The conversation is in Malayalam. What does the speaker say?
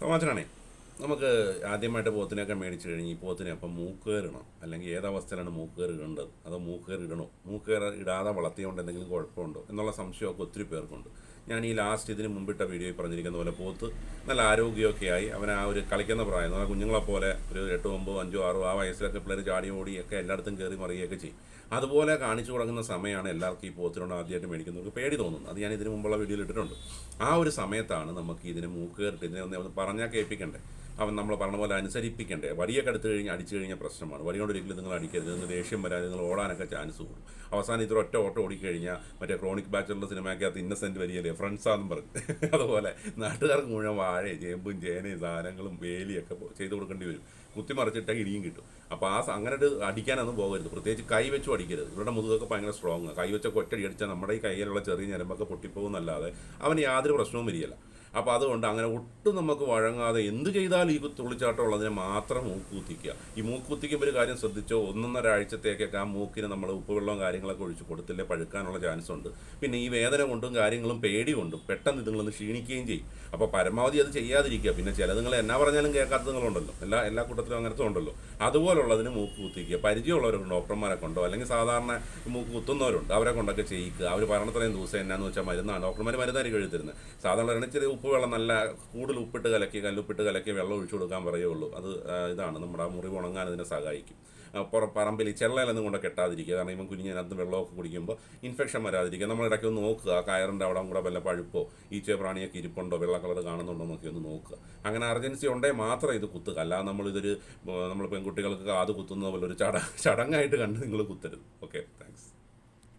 तो रहा नहीं നമുക്ക് ആദ്യമായിട്ട് പോത്തിനെയൊക്കെ മേടിച്ചു കഴിഞ്ഞ് ഈ പോത്തിനെ അപ്പം മൂക്കേറിടണം അല്ലെങ്കിൽ ഏതവസ്ഥയിലാണ് മൂക്കേറ് ഇടേണ്ടത്? അതോ മൂക്കേറ് ഇടണോ? മൂക്കേറ് ഇടാതെ വളർത്തിയോണ്ട് എന്തെങ്കിലും കുഴപ്പമുണ്ടോ? എന്നുള്ള സംശയമൊക്കെ ഒത്തിരി പേർക്കുണ്ട്. ഞാൻ ഈ ലാസ്റ്റ് ഇതിന് മുമ്പിട്ട വീഡിയോയിൽ പറഞ്ഞിരിക്കുന്ന പോലെ പോത്ത് നല്ല ആരോഗ്യമൊക്കെ ആയി. അവൻ ആ ഒരു കളിക്കുന്ന പ്രായം എന്നാൽ കുഞ്ഞുങ്ങളെ പോലെ ഒരു എട്ടോ ഒമ്പതോ അഞ്ചോ ആറോ ആ വയസ്സിലൊക്കെ പിള്ളേർ ചാടി ഓടി ഒക്കെ എല്ലായിടത്തും കയറി മറിയുകയൊക്കെ ചെയ്യും. അതുപോലെ കാണിച്ചു തുടങ്ങുന്ന സമയമാണ് എല്ലാവർക്കും ഈ പോത്തിനോട് ആദ്യമായിട്ട് മേടിക്കുന്നവർക്ക് പേടി തോന്നുന്നത്. അത് ഞാൻ ഇതിന് മുമ്പുള്ള വീഡിയോയിൽ ഇട്ടിട്ടുണ്ട്. ആ ഒരു സമയത്താണ് നമുക്ക് ഇതിന് മൂക്കേറിട്ട് ഇതിനെ ഒന്ന് പറഞ്ഞാൽ കേൾപ്പിക്കണ്ടേ? അവൻ നമ്മൾ പറഞ്ഞ പോലെ അനുസരിപ്പിക്കണ്ടേ? വടിയൊക്കെ എടുത്തു കഴിഞ്ഞാൽ അടിച്ചു കഴിഞ്ഞാൽ പ്രശ്നമാണ്. കൊണ്ട് ഒരിക്കലും നിങ്ങൾ അടിക്കരുത്. നിങ്ങൾ ദേഷ്യം വരാതെ നിങ്ങൾ ഓടാനൊക്കെ ചാൻസ് കൂടും. അവസാനം ഇത്ര ഒറ്റ ഓട്ടം ഓടിക്കഴിഞ്ഞാൽ മറ്റേ ക്രോണിക് ബാച്ചുള്ള സിനിമയ്ക്കകത്ത് ഇന്നസെന്റ് വരികയല്ലേ? ഫ്രണ്ട്സാന്നും പറഞ്ഞ്. അതുപോലെ നാട്ടുകാർക്ക് മുഴുവൻ വാഴയും ചേമ്പും ചേനയും സാധനങ്ങളും വേലിയൊക്കെ ചെയ്തു ചെയ്ത് കൊടുക്കേണ്ടി വരും. കുത്തിമറിച്ചിട്ടാൽ ഇടിയും കിട്ടും. അപ്പോൾ ആ അങ്ങനെ ഒരു അടിക്കാനൊന്നും പോകരുത്. പ്രത്യേകിച്ച് കൈ വെച്ചും അടിക്കരുത്. ഇവരുടെ മുതുകൊക്കെ ഭയങ്കര സ്ട്രോങ് കൈ വെച്ചൊക്കെ ഒറ്റ അടിച്ചാൽ നമ്മുടെ ഈ കയ്യിലുള്ള ചെറിയ ഞരമ്പൊക്കെ പൊട്ടിപ്പോകുന്നല്ലാതെ അവന് യാതൊരു പ്രശ്നവും വരികയില്ല. അപ്പോൾ അതുകൊണ്ട് അങ്ങനെ ഒട്ടും നമുക്ക് വഴങ്ങാതെ എന്ത് ചെയ്താലും ഈ തുള്ളിച്ചാട്ടം ഉള്ളതിനെ മാത്രം മൂക്കുത്തിക്കുക. ഈ മൂക്കുത്തിക്കുമ്പോൾ ഒരു കാര്യം ശ്രദ്ധിച്ചോ? ഒന്നൊന്നര ആഴ്ചത്തേക്കൊക്കെ ആ മൂക്കിന് നമ്മൾ ഉപ്പുവെള്ളവും കാര്യങ്ങളൊക്കെ ഒഴിച്ച് കൊടുത്തില്ലേ? പഴുക്കാനുള്ള ചാൻസ് ഉണ്ട്. പിന്നെ ഈ വേദന കൊണ്ടും കാര്യങ്ങളും പേടി കൊണ്ടും പെട്ടെന്ന് ഇതുങ്ങളൊന്ന് ക്ഷീണിക്കുകയും ചെയ്യും. അപ്പോൾ പരമാവധി അത് ചെയ്യാതിരിക്കുക. പിന്നെ ചിലതുങ്ങൾ എന്നാ പറഞ്ഞാലും കേൾക്കാത്തതുങ്ങളുണ്ടല്ലോ എല്ലാ എല്ലാ കൂട്ടത്തിലും അങ്ങനത്തെ ഉണ്ടല്ലോ. അതുപോലുള്ളതിന് മൂക്ക് കുത്തിക്കുക പരിചയമുള്ളവരുണ്ട്? ഡോക്ടർമാരെ കൊണ്ടോ? അല്ലെങ്കിൽ സാധാരണ മൂക്ക് കുത്തുന്നവരുണ്ട്. അവരെ കൊണ്ടൊക്കെ ചെയ്യിക്കുക. അവർ പറഞ്ഞത്രയും ദിവസം എന്നാന്ന് വെച്ചാൽ മരുന്നാണ്. ഡോക്ടർമാർ മരുന്നായിരിക്കും എഴുതി തരുന്നത്. സാധാരണ ചെറിയ ഉപ്പ് വെള്ളം നല്ല കൂടുതൽ ഉപ്പിട്ട് കലക്കി കല്ലുപ്പിട്ട് കലക്കി വെള്ളം ഒഴിച്ചു കൊടുക്കാൻ പറയുള്ളൂ അത് ഇതാണ്. നമ്മുടെ ആ മുറിവ് ഉണങ്ങാൻ ഇതിനെ സഹായിക്കും. പറമ്പിൽ ഈ ചെള്ളയിലൊന്നും കൊണ്ട് കെട്ടാതിരിക്കുക. കാരണം ഇവൻ കുഞ്ഞിനകത്ത് വെള്ളമൊക്കെ കുടിക്കുമ്പോൾ ഇൻഫെക്ഷൻ വരാതിരിക്കുക. നമ്മൾ ഇടയ്ക്ക് ഒന്ന് നോക്കുക. ആ കയറിന്റെ അവിടെ കൂടെ വല്ല പഴുപ്പോ ഈച്ച പ്രാണിയൊക്കെ ഇരിപ്പുണ്ടോ? വെള്ള കളർ കാണുന്നുണ്ടോ എന്നൊക്കെ ഒന്ന് നോക്കുക. അങ്ങനെ അർജൻസി ഉണ്ടേ മാത്രം ഇത് കുത്തുക. അല്ലാതെ നമ്മളിതൊരു നമ്മൾ പെൺകുട്ടികൾക്ക് കാത് കുത്തുന്ന പോലെ ഒരു ചട ചടങ്ങായിട്ട് കണ്ട് നിങ്ങൾ കുത്തരുത്. ഓക്കെ.